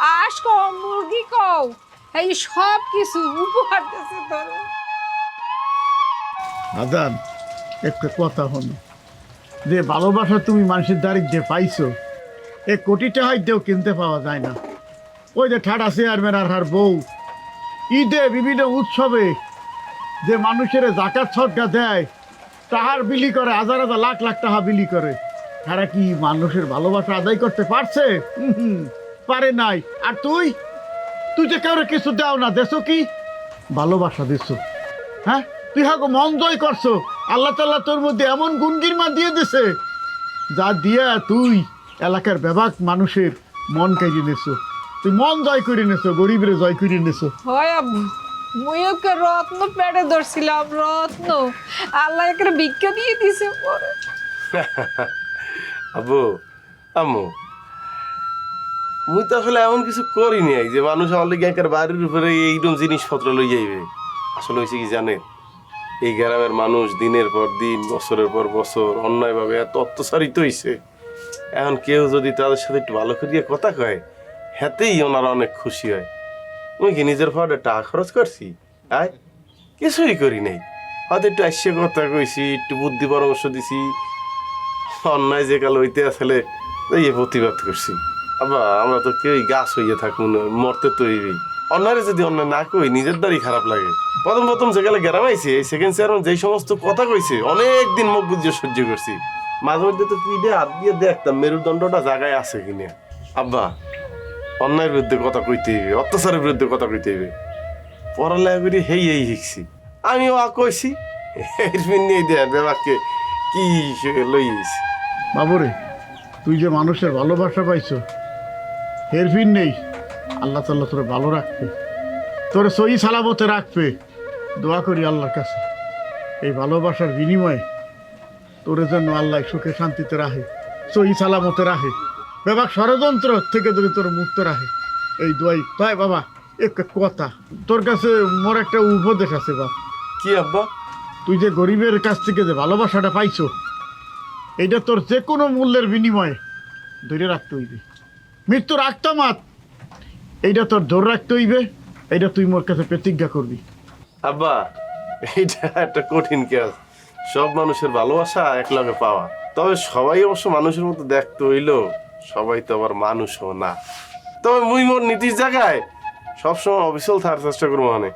আস কও, মুরগি কও, এই সব কিছু উপহার দিছে তোরে আদান, একটা কথা হলো। যে ভালোবাসা তুমি মানুষের দারিদ্রে পাইছো, এ কোটি টাকায় দেও কিনতে পাওয়া যায় না। ওই যে ঠাডা চেয়ারম্যান আর হার বউ, ঈদে বিভিন্ন উৎসবে যে মানুষের জাকাত ছটকা দেয়, তাহার বিলি করে, হাজার হাজার লাখ লাখ টাকা বিলি করে। তারা কি মানুষের ভালোবাসা আদায় করতে পারছে? পারে নাই। আর তুই? তুই যে কেউ কিছু দাও না দেছো কি? ভালোবাসা দিছো। হ্যাঁ? তুই হাগো মন জয় করছ। আল্লাহ তাল্লাহ তোর মধ্যে এমন গুণগিরমা দিয়ে দিছে যা দিয়া তুই এলাকার বেবাক মানুষের মন কেড়ে নেছো। তুই মন জয় করে নেছো গরিবের জয় করে নেছো। হয় আব্বু রত্ন পেটে ধরছিলাম রত্ন। আল্লাহ একে ভিক্ষা দিয়ে দিছে পরে। আব্বু আম্মু মুই তো আসলে এমন কিছু করি নাই যে মানুষ আমার লিগে একের বাড়ির উপরে এইরকম জিনিসপত্র লই যাইবে আসলে হয়েছে কি জানে এই গ্রামের মানুষ দিনের পর দিন, বছরের পর বছর অন্যায়ভাবে এত অত্যাচারিত হইছে। এখন কেউ যদি তাদের সাথে একটু ভালো করিয়া কথা কয়, হেতেই ওনারা অনেক খুশি হয়। মুই কি নিজের ফাড়ে টাকা খরচ করছি? আয়, কিছুই করি নাই। হয়তো একটু আসছে কথা কইছি, একটু বুদ্ধি পরামর্শ দিছি। অন্যায় যে কাল হইতে আসলে এই প্রতিবাদ করছি। আবার আমরা তো কেউই গাছ হইয়া থাকব না, মরতে তো হইবি অন্যায় যদি অন্যায় না কই, নিজের দ্বারই খারাপ লাগে। প্রথম প্রথম যে গেলে গেরামাইছি এই সেকেন্ড চেয়ারম্যান যেই সমস্ত কথা কইছে, অনেক দিন মুখ বুঝিয়ে সহ্য করছি। মাঝে মধ্যে তো তুই হাত দিয়ে দেখতাম মেরুদণ্ডটা জায়গায় আছে কিনা। আব্বা, অন্যায়ের বিরুদ্ধে কথা কইতে হইবে, অত্যাচারের বিরুদ্ধে কথা কইতে হইবে। পড়ালেখা করি হেই এই শিখছি। আমিও আ কইছি নিয়ে দেয় বেবাকে কি লইছি বাবুরে, তুই যে মানুষের ভালোবাসা পাইছো হেরফির নেই। আল্লাহ তাল্লাহ তোরে ভালো রাখবে। তোরে সই সালামতে রাখবে। দোয়া করি আল্লাহর কাছে। এই ভালোবাসার বিনিময়ে তোরে জন্য আল্লাহ সুখে শান্তিতে রাখে সই সালামতে রাখে। বাবা ষড়যন্ত্র থেকে যদি তোর মুক্ত রাখে এই দোয়াই। তাই বাবা একটা কথা তোর কাছে মোর একটা উপদেশ আছে বাবা কি আব্বা? তুই যে গরিবের কাছ থেকে যে ভালোবাসাটা পাইছো এইটা তোর যে কোনো মূল্যের বিনিময়ে ধরে রাখতে হইবে। মৃত্যুর মাত এইটা তোর ধরে রাখতে হইবে, এইটা তুই মোর কাছে প্রতিজ্ঞা করবি। আব্বা, এইটা একটা কঠিন কাজ সব মানুষের ভালোবাসা একলগে পাওয়া। তবে সবাই অবশ্য মানুষের মতো দেখতে হইল, সবাই তো আবার মানুষও না। তবে মুই মোর নীতির জায়গায় সবসময় অবিচল থাকার চেষ্টা করব মানে